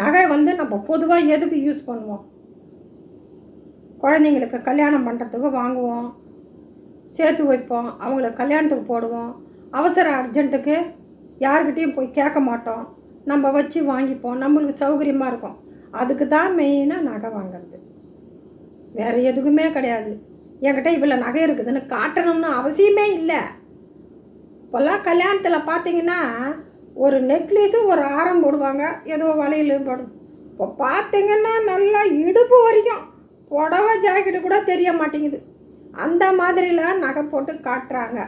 நகை வந்து நம்ம பொதுவாக எதுக்கு யூஸ் பண்ணுவோம்? குழந்தைங்களுக்கு கல்யாணம் பண்ணுறதுக்கு வாங்குவோம் சேர்த்து வைப்போம் அவங்கள கல்யாணத்துக்கு போடுவோம். அவசர அர்ஜென்ட்டுக்கு யாருக்கிட்டேயும் போய் கேட்க மாட்டோம். நம்ம வச்சு வாங்கிப்போம் நம்மளுக்கு சௌகரியமாக இருக்கும். அதுக்கு தான் மெயினாக நகை வாங்குறது. வேறு எதுக்குமே கிடையாது. என்கிட்ட இவ்வளோ நகை இருக்குதுன்னு காட்டணும்னு அவசியமே இல்லை. இப்போல்லாம் கல்யாணத்தில் பார்த்தீங்கன்னா ஒரு நெக்லஸும் ஒரு ஆரம் போடுவாங்க. ஏதோ வளையல் போடும். இப்போ பார்த்தீங்கன்னா நல்லா இடுப்பு வரைக்கும் புடவை ஜாக்கெட்டு கூட தெரிய மாட்டேங்குது. அந்த மாதிரிலாம் நகை போட்டு காட்டுறாங்க.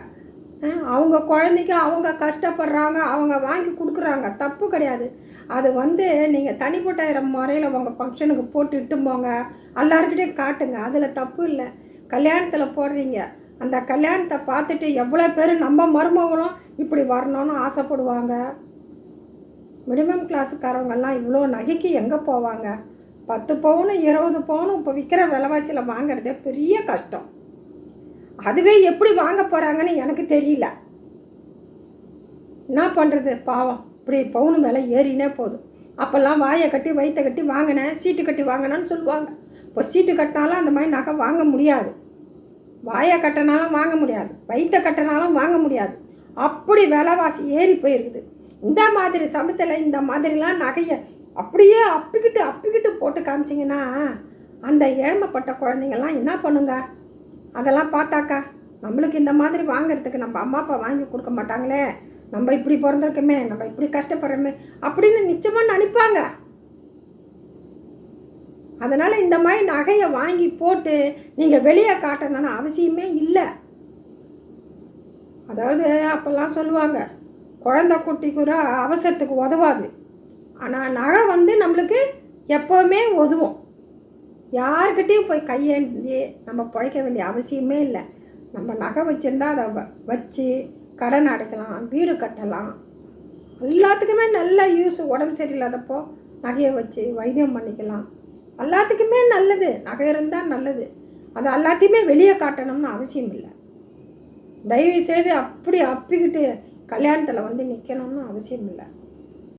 அவங்க குழந்தைக்கு அவங்க கஷ்டப்படுறாங்க அவங்க வாங்கி கொடுக்குறாங்க. தப்பு கிடையாது. அது வந்து நீங்கள் தனிப்பட்ட முறையில் உங்கள் ஃபங்க்ஷனுக்கு போட்டு இட்டு போங்க எல்லாருக்கிட்டையும் காட்டுங்க. அதில் தப்பு இல்லை. கல்யாணத்தில் போடுறீங்க. அந்த கல்யாணத்தை பார்த்துட்டு எவ்வளோ பேர் நம்ம மருமகளும் இப்படி வரணும்னு ஆசைப்படுவாங்க? மினிமம் கிளாஸுக்காரவங்கெல்லாம் இவ்வளோ நகைக்கு எங்கே போவாங்க? பத்து பவுனு இருபது பவுனு இப்போ விற்கிற விலைவாசியில் வாங்குறதே பெரிய கஷ்டம். அதுவே எப்படி வாங்க போகிறாங்கன்னு எனக்கு தெரியல. என்ன பண்ணுறது பாவம். இப்படி பவுனு விலை ஏறினே போதும். அப்போல்லாம் வாயை கட்டி வயிற்ற கட்டி வாங்கினேன் சீட்டு கட்டி வாங்கினேன்னு சொல்லுவாங்க. இப்போ சீட்டு கட்டினாலும் அந்த மாதிரி நகை வாங்க முடியாது. வாயை கட்டினாலும் வாங்க முடியாது. வயிற்ற கட்டினாலும் வாங்க முடியாது. அப்படி விலைவாசி ஏறி போயிருக்குது. இந்த மாதிரி சமயத்தில் இந்த மாதிரிலாம் நகையை அப்படியே அப்பிக்கிட்டு அப்பிக்கிட்டு போட்டு காமிச்சிங்கன்னா அந்த ஏழ்மைப்பட்ட குழந்தைங்கள்லாம் என்ன பண்ணுங்க? அதெல்லாம் பார்த்தாக்கா நம்மளுக்கு இந்த மாதிரி வாங்குறதுக்கு நம்ம அம்மா அப்பா வாங்கி கொடுக்க மாட்டாங்களே. நம்ம இப்படி பிறந்திருக்கோமே நம்ம இப்படி கஷ்டப்படுறோமே அப்படின்னு நிச்சயமாக நினைப்பாங்க. அதனால் இந்த மாதிரி நகையை வாங்கி போட்டு நீங்கள் வெளியே காட்டணும்னு அவசியமே இல்லை. அதாவது அப்போல்லாம் சொல்லுவாங்க குழந்தை குட்டி கூட அவசரத்துக்கு உதவாது. ஆனால் நகை வந்து நம்மளுக்கு எப்போவுமே உதவும். யார்கிட்டயும் போய் கையேந்தி நம்ம பிழைக்க வேண்டிய அவசியமே இல்லை. நம்ம நகை வச்சுருந்தா அதை வ- வச்சு கடன் அடைக்கலாம் வீடு கட்டலாம். எல்லாத்துக்குமே நல்ல யூஸ் உடம்பு சரியில்லாதப்போ நகையை வச்சு வைத்தியம் பண்ணிக்கலாம். எல்லாத்துக்குமே நல்லது. நகை இருந்தால் நல்லது. அது எல்லாத்தையுமே வெளியே காட்டணும்னு அவசியம் இல்லை. தயவு செய்து அப்படி அப்பிக்கிட்டு கல்யாணத்தில் வந்து நிற்கணும்னு அவசியம் இல்லை.